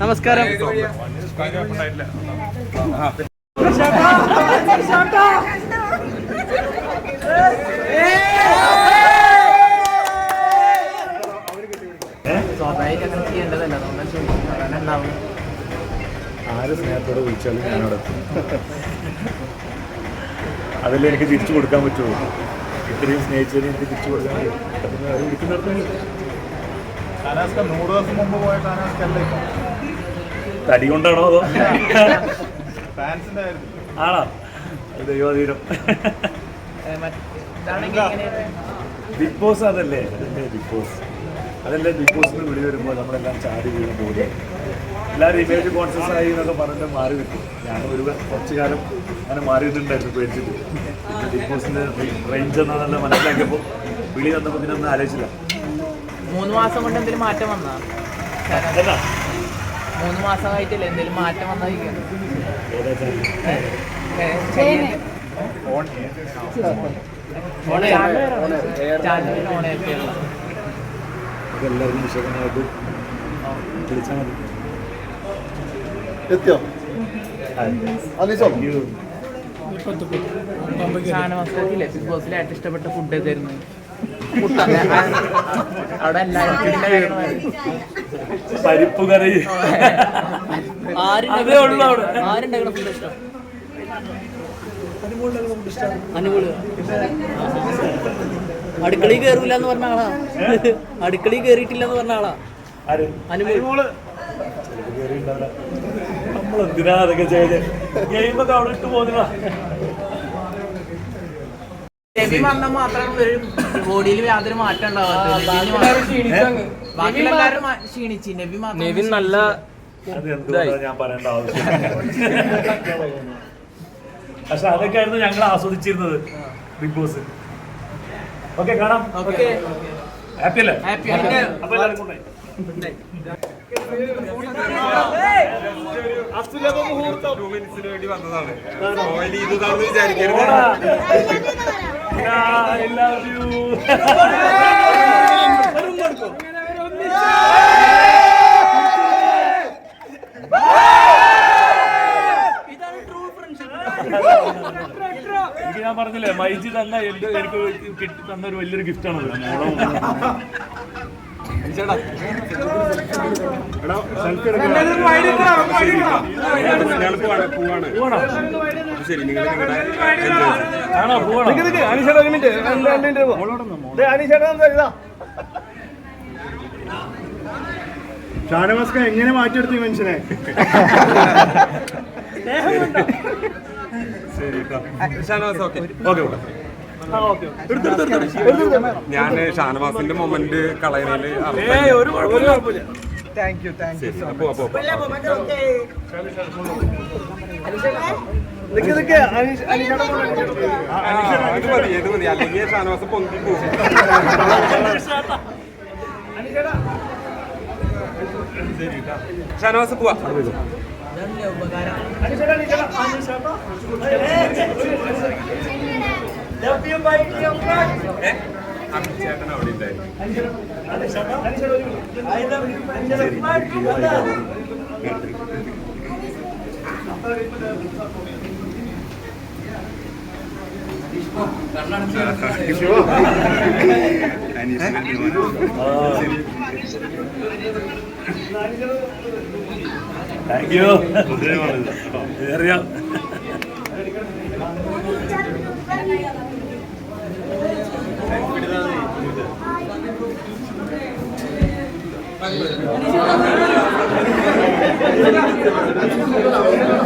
നമസ്കാരം. സ്വാഭാവികം ചെയ്യേണ്ടതല്ല അതുകൊണ്ടാണ് ചോദിക്കുന്നത് കാരണം ഉണ്ടാവും ആര് സ്നേഹത്തോടെ വിളിച്ചാലും ഞാനവിടെ അതല്ലേ എനിക്ക് തിരിച്ചു കൊടുക്കാൻ പറ്റുള്ളൂ ഇത്രയും സ്നേഹിച്ചതിന് എനിക്ക് തിരിച്ചു കൊടുക്കാൻ പറ്റും. അത് നൂറ് ദിവസം മുമ്പ് പോയ തടി കൊണ്ടാണോ അതോ? ആണോ? ദൈവാധീരം ദൈവാധീനം ബിഗ് ബോസ് അതല്ലേ ബിഗ് ബോസ്. അതല്ലേ ബിഗ് ബോസിന് വിളി വരുമ്പോൾ നമ്മളെല്ലാം ചാടി വീഴും പോലെ. എല്ലാവരും ഇമേജ് കോൺഷ്യസ് ആയി എന്നൊക്കെ പറഞ്ഞിട്ട് മാറി നിൽക്കും. ഞാൻ ഒരു കുറച്ച് കാലം അങ്ങനെ മാറിയിട്ടുണ്ടായിരുന്നു പേടിച്ചിട്ട്. പിന്നെ ബിഗ് ബോസിന് റേഞ്ച് എന്നാണെല്ലാം മനസ്സിലാക്കിയപ്പോൾ വിളി വന്നപ്പോൾ പിന്നെ ഒന്നും ആലോചിച്ചില്ല. മൂന്ന് മാസം കൊണ്ട് എന്തെങ്കിലും മാറ്റം വന്നാ? മൂന്ന് മാസമായിട്ടില്ല എന്തെങ്കിലും മാറ്റം വന്നായിരിക്കും ഓൺ ഓൺ ഓൺ ഓൺ ആക്കിയുള്ള എല്ലാവർക്കും വിശകലനമായിട്ട് വിളിച്ചാൽ മതി. എത്തിയോ? ബിഗ് ബോസിലെ ഏറ്റവും ഇഷ്ടപ്പെട്ട ഫുഡ് ഏതായിരുന്നു? അവിടെ പരിപ്പ് കറി. അതേ ഉള്ളൂ അവിടെ. ആരുണ്ടാക്കണ ഫുഡ് ഇഷ്ടം? അനുകൂല അടുക്കളയിൽ കയറൂല എന്ന് പറഞ്ഞ ആളാ. അടുക്കളയിൽ കയറിയിട്ടില്ല എന്ന് പറഞ്ഞ ആളാ. എന്തിനാ അതൊക്കെ ചെയ്ത്? ഗെയിമൊക്കെ അവിടെ ഇട്ട് പോകുന്നതാ. രവി വന്നാൽ മാത്രമാണ് ഒരു ബോഡിയിൽ യാതൊരു മാറ്റം ഉണ്ടാവാത്തത്. ബാക്കിയെല്ലാവരും നബി നല്ല ഞാൻ പറയേണ്ട ആവശ്യം പക്ഷെ അതൊക്കെയായിരുന്നു ഞങ്ങൾ ആസ്വദിച്ചിരുന്നത് ബിഗ് ബോസ്. ഓക്കെ കാണാം. ഓക്കെ. ഹാപ്പി അല്ലേ? ഹാപ്പി അപ്പോൾ എല്ലാവരും കൊണ്ടുപോയി I ഐ ലവ് എനിക്ക് ഞാൻ പറഞ്ഞില്ലേ മൈജി തന്ന എന്റെ എനിക്ക് കിട്ടി തന്ന ഒരു വലിയൊരു ഗിഫ്റ്റ് ആണ് ഷാനവാസ്ക എങ്ങനെ മാറ്റിയെടുത്തു മനുഷ്യനെ? ഞാൻ ഷാനവാസിന്റെ മൊമെന്റ് കളയണേൽ ഒരു കുഴപ്പമില്ല. താങ്ക് യു താങ്ക് യു അല്ലെങ്കിൽ ഷാനവാസ് പൊന്തി പോകും ഷാനവാസ് പോവാ. ഉപകാരം ചേട്ടൻ അവിടെ ഉണ്ടായിരുന്നു. താങ്ക് യു അറിയാം ഷാനവാസ്